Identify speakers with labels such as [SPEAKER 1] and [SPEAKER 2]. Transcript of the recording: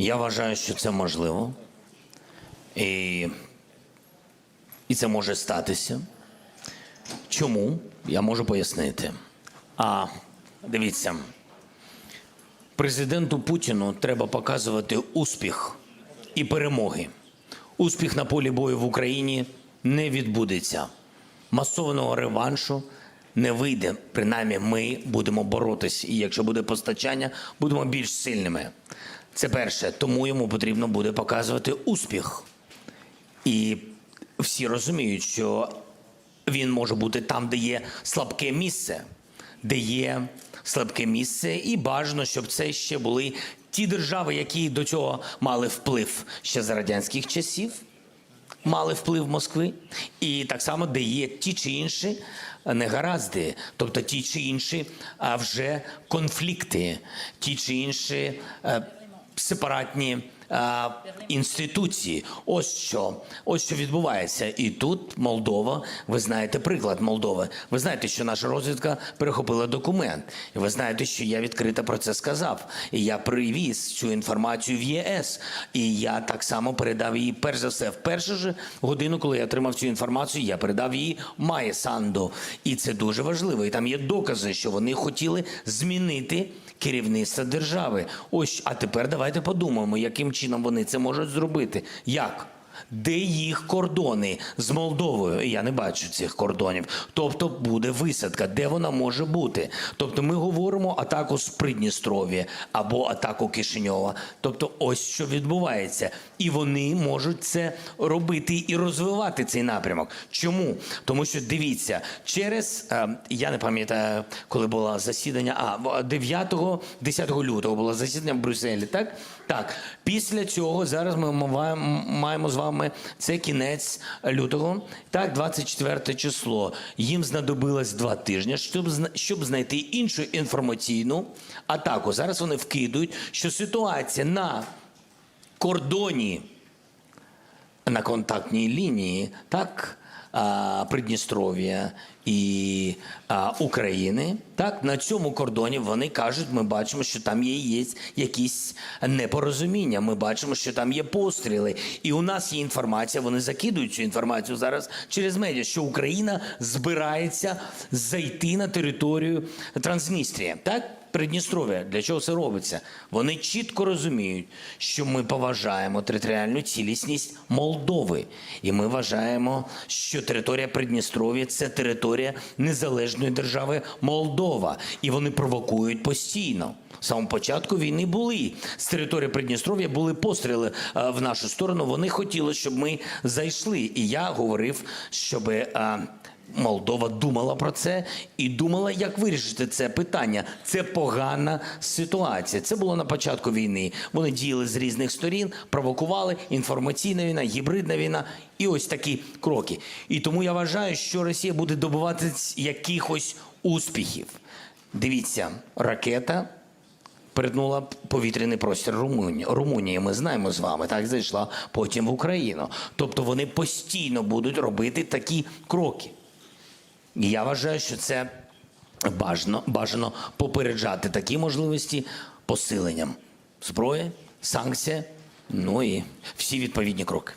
[SPEAKER 1] Я вважаю, що це можливо. І, і це може статися. Чому? Я можу пояснити. А дивіться, президенту Путіну треба показувати успіх і перемоги. Успіх на полі бою в Україні не відбудеться. Масованого реваншу не вийде. Принаймні, ми будемо боротись. І якщо буде постачання, будемо більш сильними. Це перше. Тому йому потрібно буде показувати успіх. І всі розуміють, що він може бути там, де є слабке місце, де є слабке місце, і бажано, щоб це ще були ті держави, які до цього мали вплив ще за радянських часів, мали вплив Москви, і так само, де є ті чи інші негаразди, тобто ті чи інші вже конфлікти, ті чи інші е, сепаратні е, інституції. Ось що, ось що відбувається. І тут Молдова, ви знаєте приклад Молдови. Ви знаєте, що наша розвідка перехопила документ. І ви знаєте, що я відкрито про це сказав. І я привіз цю інформацію в ЄС. І я так само передав її, перш за все, в першу ж годину, коли я отримав цю інформацію, я передав її Майе Санду. І це дуже важливо. І там є докази, що вони хотіли змінити керівництво держави. Ось, а тепер давайте подумаємо, яким чином вони це можуть зробити. Як? Де їх кордони з Молдовою? Я не бачу цих кордонів. Тобто буде висадка, де вона може бути. Тобто ми говоримо атаку з Придністров'я або атаку Кишиньова. Тобто, ось що відбувається, і вони можуть це робити і розвивати цей напрямок. Чому? Тому що дивіться, через е, я не пам'ятаю, коли було засідання. А 9-10 лютого було засідання в Брюсселі. Так, так. Після цього зараз ми маємо, з вами це кінець лютого. Так, 24 число. Їм знадобилось два тижні, щоб щоб знайти іншу інформаційну атаку. Зараз вони вкидують, що ситуація на кордоні на контактній лінії, так, Придністров'я і України, так, на цьому кордоні вони кажуть, ми бачимо, що там є, є якісь непорозуміння. Ми бачимо, що там є постріли. І у нас є інформація, вони закидують цю інформацію зараз через медіа, що Україна збирається зайти на територію Трансністрія. Так? Придністров'я. Для чого це робиться? Вони чітко розуміють, що ми поважаємо територіальну цілісність Молдови. І ми вважаємо, що територія Придністров'я це територія незалежної держави Молдова. І вони провокують постійно. З самого початку війни були з території Придністров'я були постріли е, в нашу сторону. Вони хотіли, щоб ми зайшли. І я говорив, щоб. Молдова думала про це і думала, як вирішити це питання. Це погана ситуація. Це було на початку війни. Вони діяли з різних сторін, провокували інформаційна війна, гібридна війна і ось такі кроки. І тому я вважаю, що Росія буде добиватись якихось успіхів. Дивіться, ракета перетнула повітряний простір Румунії. Румунії. Ми знаємо з вами, так зайшла потім в Україну. Тобто вони постійно будуть робити такі кроки. Я вважаю, що це бажано, бажано попереджати такі можливості посиленням зброї, санкція, ну і всі відповідні кроки.